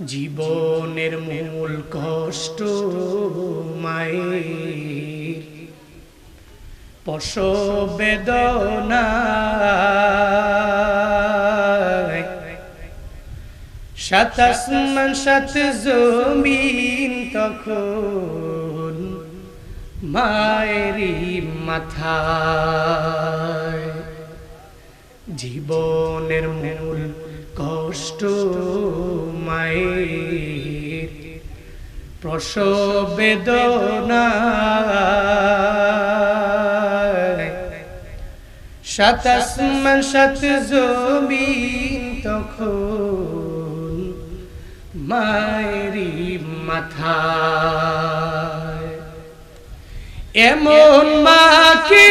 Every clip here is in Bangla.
জীবনের মূল কষ্ট মায়ের। প্রসব বেদনা সাত আসমান সাত জমিন তখন মায়েরই মাথায়। জীবনের মূল কষ্ট মায়ের প্রসব বেদনা সাত জমিন তখন মায়েরই মাথায়। এমন মাকে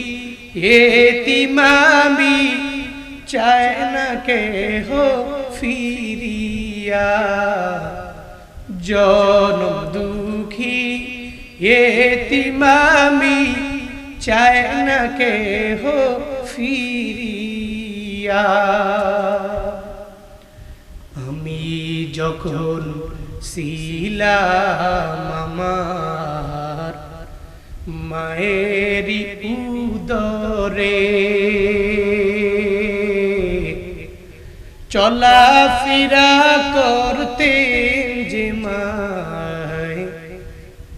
এতিমামি চায় না কে ফিরিয়া। জনম দুঃখী এতিমামি চায় না কে হো ফিরিয়া। আমি যখন ছিলাম আমার মায়েরই উদরে। চলা ফিরা করতে যে মায়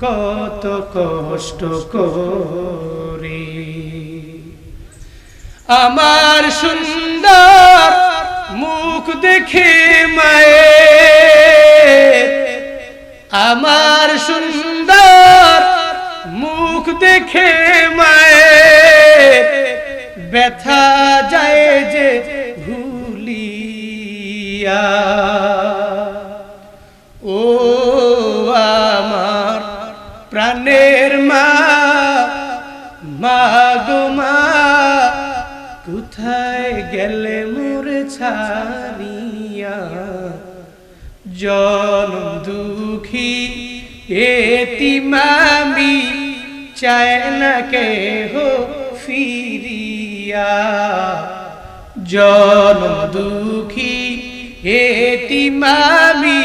কত কষ্ট করে। আমার সুন্দর মুখ দেখে মায়ে দেখে মায়ে, ব্যথা যায় যে ভুলিয়া। ও আমার প্রাণের মা মা গো মা, কোথায় গেলে মোরে ছাড়িয়া? জনম দুঃখী এতিমামি চায় না কে হো ফিরিয়া জনম দুঃখী এতিমামি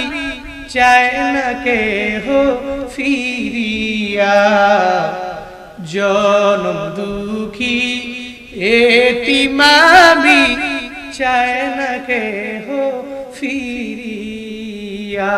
চায় না কে হো ফিরিয়া জনম দুঃখী এতিমামি চায় না কে হো ফিরিয়া